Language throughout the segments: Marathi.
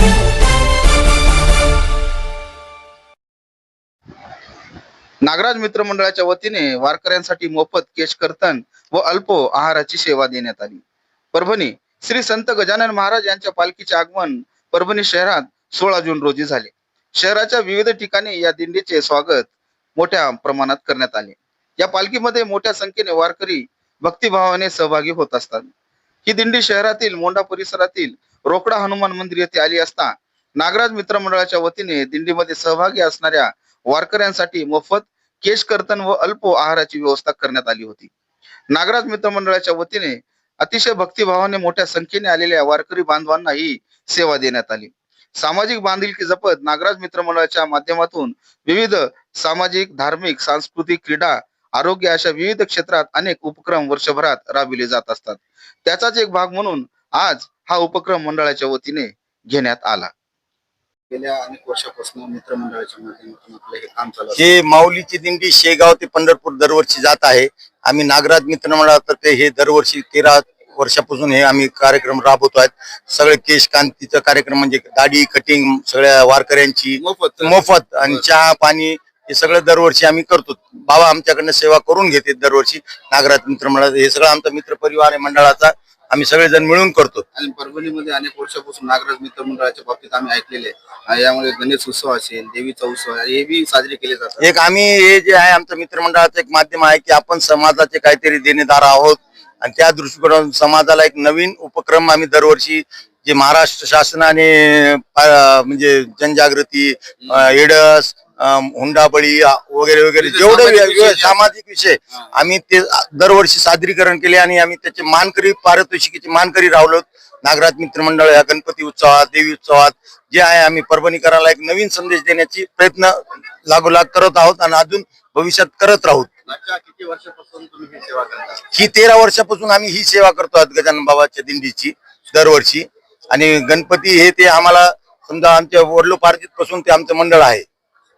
jungle. नागराज मित्र मंडळाच्या वतीने वारकऱ्यांसाठी मोफत केश कर्तन व अल्प आहाराची सेवा देण्यात आली. परभणी श्री संत गजानन महाराज यांच्या पालखीचे आगमन परभणी शहरात सोळा जून रोजी झाले. शहराच्या विविध ठिकाणी या दिंडीचे स्वागत मोठ्या प्रमाणात करण्यात आले. या पालखीमध्ये मोठ्या संख्येने वारकरी भक्तिभावाने सहभागी होत असतात. ही दिंडी शहरातील मोंढा परिसरातील रोकडा हनुमान मंदिर येथे आली असता नागराज मित्र मंडळाच्या वतीने दिंडीमध्ये सहभागी असणाऱ्या वारकऱ्यांसाठी मोफत केश कर्तन व अल्प आहाराची व्यवस्था करण्यात आली होती. नागराज मित्र मंडळाच्या वतीने अतिशय भक्तिभावाने मोठ्या संख्येने आलेल्या वारकरी बांधवांना ही सेवा देण्यात आली. सामाजिक बांधिलकी जपत नागराज मित्र मंडळाच्या माध्यमातून विविध सामाजिक धार्मिक सांस्कृतिक क्रीडा आरोग्य अशा विविध क्षेत्रात अनेक उपक्रम वर्षभरात राबविले जात असतात. त्याचाच एक भाग म्हणून आज हा उपक्रम मंडळाच्या वतीने घेण्यात आला. गेल्या अनेक वर्षापासून मित्रमंडळाच्या माध्यमातून आपलं हे काम चालू आहे. हे माऊलीची दिंडी शेगाव ते पंढरपूर दरवर्षी जात आहे. आम्ही नागराज मित्र मंडळातर्फे हे दरवर्षी तेरा वर्षापासून हे आम्ही कार्यक्रम राबवतो आहेत. सगळे केश कांतीचा कार्यक्रम म्हणजे दाढी कटिंग सगळ्या वारकऱ्यांची मोफत. मोफत आणि चहा पाणी हे सगळं दरवर्षी आम्ही करतो. बाबा आमच्याकडनं सेवा करून घेते दरवर्षी नागराज मित्र मंडळ हे सगळं आमचा मित्र परिवार आहे मंडळाचा. आम्ही सगळेजण मिळून करतो. आणि परभणीमध्ये अनेक वर्षापासून नागराज मित्र मंडळाच्या बाबतीत आम्ही ऐकलेले आहे. यामुळे गणेश उत्सव असेल देवीचा उत्सव हे बी साजरे केले जातात. एक आम्ही हे जे आहे आमचं मित्रमंडळाचं एक माध्यम आहे की आपण समाजाचे काहीतरी देणेदार आहोत. आणि त्या दृष्टिकोनातून समाजाला एक नवीन उपक्रम आम्ही दरवर्षी जे महाराष्ट्र शासनाने म्हणजे जनजागृती एडस हुंडाबळी वगैरे वगैरे विविध जेवढे सामाजिक विषय जे सामाजिक विषय आम्ही ते दरवर्षी सादरीकरण केले आणि आम्ही त्याचे मानकरी पारितोषिकीचे मानकरी रावलो नागराज मित्र मंडळ या गणपती उत्सवात देवी उत्सवात जे आहे आम्ही परभणीकराला एक नवीन संदेश देण्याची प्रयत्न लागोलाग करत आहोत आणि अजून भविष्यात करत राहू मागच्या किती वर्षापासून तुम्ही ही सेवा करता? ही तेरा वर्षापासून आम्ही ही सेवा करतो आहोत गजानन बाबाच्या दिंडीची दरवर्षी. आणि गणपती हे ते आम्हाला समजा आमच्या वडलोपार्जित पासून ते आमचं मंडळ आहे.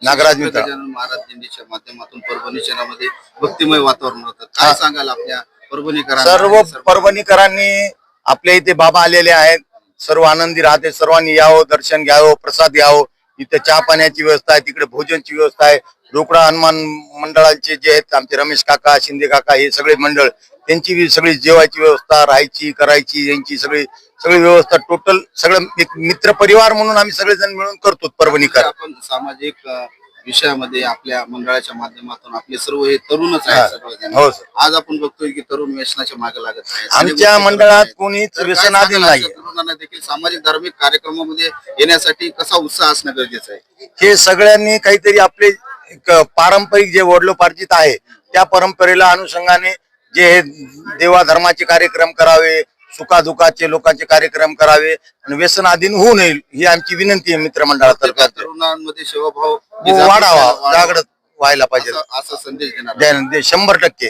नागराज मित्र. गजानन महाराज दिंडीच्या माध्यमातून परभणी शहरामध्ये भक्तिमय वातावरण होतं. काय. सांगाल आपल्या परभणीकरांना सर्व परभणीकरांनी आपल्या इथे बाबा आलेले आहेत. सर्व आनंदी राहते. सर्वांनी यावं दर्शन घ्यावं प्रसाद घ्यावं. इथे चहा पाण्याची व्यवस्था आहे. तिकडे भोजनची व्यवस्था आहे. रोकडा हनुमान मंडळाचे जे आहेत आमचे रमेश काका शिंदे काका हे सगळे मंडळ त्यांची बी सगळी जेवायची व्यवस्था राहायची करायची यांची सगळी सगळी व्यवस्था टोटल सगळं एक मित्र परिवार म्हणून आम्ही सगळेजण मिळून करतो परभणीकर आपण सामाजिक अ, विषयामध्ये आपल्या मंडळाच्या माध्यमातून आपले सर्व हे तरुणच हा. आहेत सर्वजण. हो सर आज आपण बघतोय की तरुण व्यसनाच्या मागे लागत आहेत अनेक आमच्या मंडळात. कोणीच व्यसनाधीन नाही तरुणांना देखील सामाजिक धार्मिक कार्यक्रमामध्ये येण्यासाठी कसा उत्साह असणं गरजेचं आहे हे सगळ्यांनी काहीतरी आपले एक पारंपरिक जे वडलोपार्जित आहे त्या परंपरेला अनुषंगाने जे हे देवा धर्माचे कार्यक्रम करावे सुखादुखाचे लोकांचे कार्यक्रम करावे आणि व्यसनाधीन होऊ नये ही आमची विनंती आहे मित्रमंडळातर्फे. तरुणांमध्ये सेवाभाव ही वाढावा जागृत व्हायला पाहिजे. असा संदेश देणार. शंभर टक्के.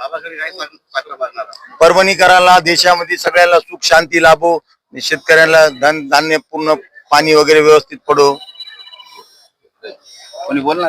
मागणार? परभणीकराला देशामध्ये सगळ्याला सुख शांती लाभो. आणि शेतकऱ्याला धन धान्य पूर्ण पाणी वगैरे व्यवस्थित पडो. कोणी बोलणार?